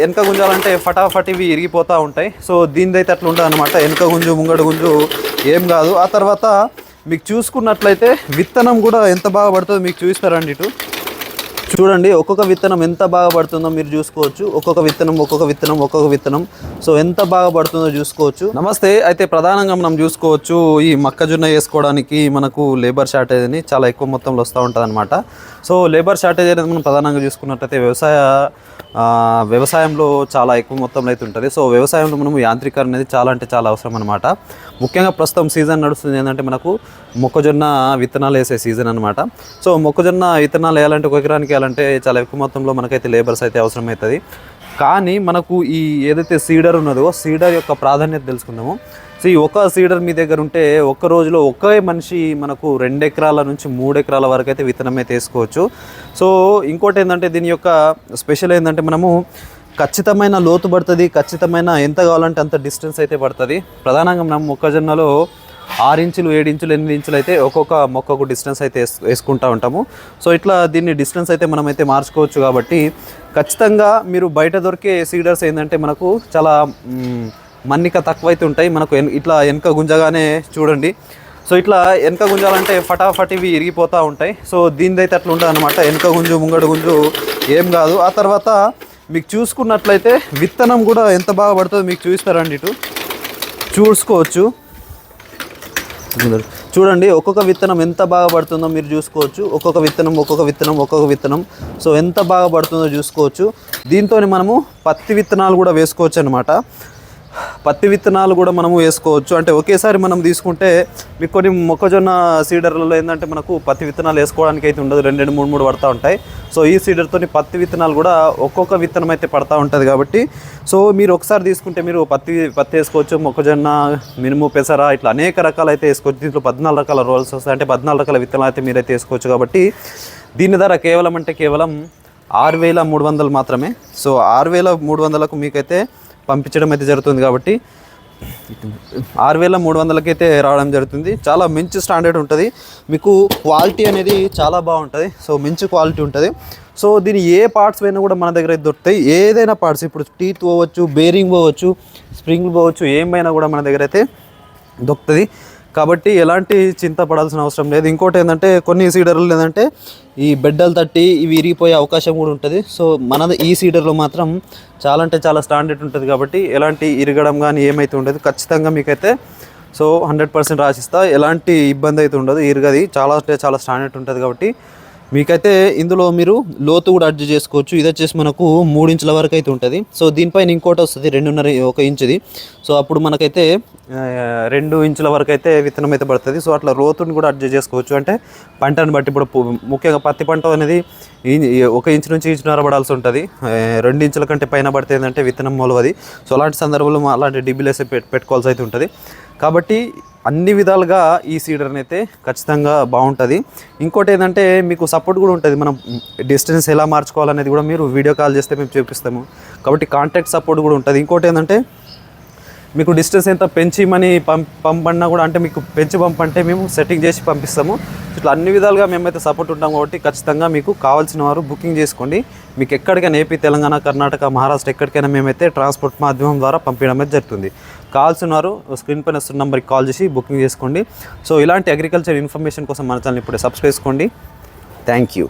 వెనక గుంజాలంటే ఫటాఫట్ ఇవి ఇరిగిపోతూ ఉంటాయి. సో దీనిదైతే అట్లా ఉండదు అనమాట వెనక గుంజు ముంగడు గుంజు ఏం కాదు. ఆ తర్వాత మీకు చూసుకున్నట్లయితే విత్తనం కూడా ఎంత బాగా పడుతుందో మీకు చూపిస్తారండి ఇటు. చూడండి ఒక్కొక్క విత్తనం ఎంత బాగా పడుతుందో మీరు చూసుకోవచ్చు. ఒక్కొక్క విత్తనం ఒక్కొక్క విత్తనం ఒక్కొక్క విత్తనం. సో ఎంత బాగా పడుతుందో చూసుకోవచ్చు. నమస్తే అయితే ప్రధానంగా మనం చూసుకోవచ్చు ఈ మొక్కజొన్న వేసుకోవడానికి మనకు లేబర్ షార్టేజ్ అని చాలా ఎక్కువ మొత్తంలో వస్తూ ఉంటుంది అనమాట సో లేబర్ షార్టేజ్ అనేది మనం ప్రధానంగా చూసుకున్నట్లయితే వ్యవసాయ వ్యవసాయంలో చాలా ఎక్కువ మొత్తంలో అయితే ఉంటుంది. సో వ్యవసాయంలో మనం యాంత్రీకరణ అనేది చాలా అంటే చాలా అవసరం అనమాట ముఖ్యంగా ప్రస్తుతం సీజన్ నడుస్తుంది ఏంటంటే మనకు మొక్కజొన్న విత్తనాలు వేసే సీజన్ అనమాట సో మొక్కజొన్న విత్తనాలు వేయాలంటే ఒక ఎకరానికి చేయాలంటే చాలా ఎక్కువ మొత్తంలో మనకైతే లేబర్స్ అయితే అవసరం అవుతుంది కానీ మనకు ఈ ఏదైతే సీడర్ ఉన్నదో సీడర్ యొక్క ప్రాధాన్యత తెలుసుకుందాము. సో ఈ ఒక సీడర్ మీ దగ్గర ఉంటే ఒక్క రోజులో ఒకే మనిషి మనకు రెండు ఎకరాల నుంచి మూడు ఎకరాల వరకు అయితే విత్తనం అయితే వేసుకోవచ్చు. సో ఇంకోటి ఏంటంటే దీని యొక్క స్పెషల్ ఏంటంటే మనము ఖచ్చితమైన లోతు పడుతుంది ఖచ్చితమైన ఎంత కావాలంటే అంత డిస్టెన్స్ అయితే పడుతుంది. ప్రధానంగా మనం మొక్కజొన్నలో ఆరు ఇంచులు ఏడు ఇంచులు ఎనిమిది ఇంచులు అయితే ఒక్కొక్క మొక్కకు డిస్టెన్స్ అయితే వేస్- వేసుకుంటా ఉంటాము. సో ఇట్లా దీన్ని డిస్టెన్స్ అయితే మనం అయితే మార్చుకోవచ్చు కాబట్టి ఖచ్చితంగా మీరు బయట దొరికే సీడర్స్ ఏంటంటే మనకు చాలా మన్నిక తక్కువైతే ఉంటాయి. మనకు ఎన్- ఇట్లా వెనక గుంజగానే చూడండి. సో ఇట్లా వెనక గుంజాలంటే ఫటాఫట్ ఇవి ఇరిగిపోతూ ఉంటాయి. సో దీనిదైతే అట్లా ఉంటుంది అనమాట వెనక గుంజు ముంగడు గుంజు ఏం కాదు. ఆ తర్వాత మీకు చూసుకున్నట్లయితే విత్తనం కూడా ఎంత బాగా పడుతుందో మీకు చూపిస్తారండి ఇటు. చూసుకోవచ్చు. చూడండి ఒక్కొక్క విత్తనం ఎంత బాగా పడుతుందో మీరు చూసుకోవచ్చు. ఒక్కొక్క విత్తనం ఒక్కొక్క విత్తనం ఒక్కొక్క విత్తనం. సో ఎంత బాగా పడుతుందో చూసుకోవచ్చు. దీంతో మనము పత్తి విత్తనాలు కూడా వేసుకోవచ్చు అనమాట పత్తి విత్తనాలు కూడా మనము వేసుకోవచ్చు. అంటే ఒకేసారి మనం తీసుకుంటే మీకు కొన్ని మొక్కజొన్న సీడర్లలో ఏంటంటే మనకు పత్తి విత్తనాలు వేసుకోవడానికి అయితే ఉండదు. రెండు రెండు మూడు మూడు పడతా ఉంటాయి. సో ఈ సీడర్తో పత్తి విత్తనాలు కూడా ఒక్కొక్క విత్తనం అయితే పడతా ఉంటుంది కాబట్టి సో మీరు ఒకసారి తీసుకుంటే మీరు పత్తి పత్తి వేసుకోవచ్చు మొక్కజొన్న మినుము పెసర ఇట్లా అనేక రకాలు అయితే వేసుకోవచ్చు. దీంట్లో పద్నాలుగు రకాల రోల్స్ వస్తాయి. అంటే పద్నాలుగు రకాల విత్తనాలు అయితే మీరైతే వేసుకోవచ్చు కాబట్టి దీని ధర కేవలం అంటే కేవలం ఆరు వేల మూడు వందలు మాత్రమే. సో ఆరు వేల మూడు వందలకు మీకైతే పంపించడం అయితే జరుగుతుంది కాబట్టి ఆరు వేల మూడు వందలకైతే రావడం జరుగుతుంది. చాలా మంచి స్టాండర్డ్ ఉంటుంది. మీకు క్వాలిటీ అనేది చాలా బాగుంటుంది. సో మంచి క్వాలిటీ ఉంటుంది. సో దీని ఏ పార్ట్స్ అయినా కూడా మన దగ్గర అయితే దొరుకుతాయి. ఏదైనా పార్ట్స్ ఇప్పుడు టీత్ పోవచ్చు బేరింగ్ పోవచ్చు స్ప్రింగ్ పోవచ్చు ఏమైనా కూడా మన దగ్గర అయితే దొరుకుతుంది. కాబట్టి ఎలాంటి చింత పడాల్సిన అవసరం లేదు. ఇంకోటి ఏంటంటే కొన్ని సీడర్లు ఏంటంటే ఈ బెడ్డలు తట్టి ఇవి ఇరిగిపోయే అవకాశం కూడా ఉంటుంది. సో మన ఈ సీడర్లో మాత్రం చాలా అంటే చాలా స్టాండర్డ్ ఉంటుంది కాబట్టి ఎలాంటి ఇరగడం కానీ ఏమైతే ఉండదు. ఖచ్చితంగా మీకైతే సో హండ్రెడ్ పర్సెంట్ రాసిస్తా. ఎలాంటి ఇబ్బంది అయితే ఉండదు. ఇరగది చాలా అంటే చాలా స్టాండర్డ్ ఉంటుంది కాబట్టి మీకైతే ఇందులో మీరు లోతు కూడా అడ్జస్ట్ చేసుకోవచ్చు. ఇది వచ్చేసి మనకు మూడు ఇంచుల వరకు అయితే ఉంటుంది. సో దీనిపైన ఇంకోటి వస్తుంది రెండున్నర ఒక ఇంచుది. సో అప్పుడు మనకైతే రెండు ఇంచుల వరకు అయితే విత్తనం అయితే పడుతుంది. సో అట్లా లోతుని కూడా అడ్జస్ట్ చేసుకోవచ్చు. అంటే పంటను బట్టి ఇప్పుడు ముఖ్యంగా పత్తి పంట అనేది ఒక ఇంచు నుంచి ఇంచున్నర పడాల్సి ఉంటుంది. రెండు ఇంచుల కంటే పైన పడితే ఏంటంటే విత్తనం మొలవది. సో అలాంటి సందర్భంలో అలాంటి డిబ్బిలేసి పెట్టుకోవాల్సి అయితే ఉంటుంది. కాబట్టి అన్ని విధాలుగా ఈ సీడర్ని అయితే ఖచ్చితంగా బాగుంటుంది. ఇంకోటి ఏంటంటే మీకు సపోర్ట్ కూడా ఉంటుంది. మనం డిస్టెన్స్ ఎలా మార్చుకోవాలనేది కూడా మీరు వీడియో కాల్ చేస్తే మేము చూపిస్తాము. కాబట్టి కాంటాక్ట్ సపోర్ట్ కూడా ఉంటుంది. ఇంకోటి ఏంటంటే మీకు డిస్టెన్స్ ఎంత పెంచి మనీ పంప్ పంపన్నా కూడా అంటే మీకు పెంచి పంపంటే మేము సెట్టింగ్ చేసి పంపిస్తాము. ఇట్లా అన్ని విధాలుగా మేమైతే సపోర్ట్ ఉంటాం కాబట్టి ఖచ్చితంగా మీకు కావాల్సిన వారు బుకింగ్ చేసుకోండి. మీకు ఎక్కడికైనా ఏపీ తెలంగాణ కర్ణాటక మహారాష్ట్ర ఎక్కడికైనా మేమైతే ట్రాన్స్పోర్ట్ మాధ్యమం ద్వారా పంపించడం అయితే జరుగుతుంది. కావాల్సిన వారు స్క్రీన్ పైన వస్తున్న నెంబర్కి కాల్ చేసి బుకింగ్ చేసుకోండి. సో ఇలాంటి అగ్రికల్చర్ ఇన్ఫర్మేషన్ కోసం మన ఛానల్ ఇప్పుడే సబ్స్క్రైబ్ చేసుకోండి. Thank you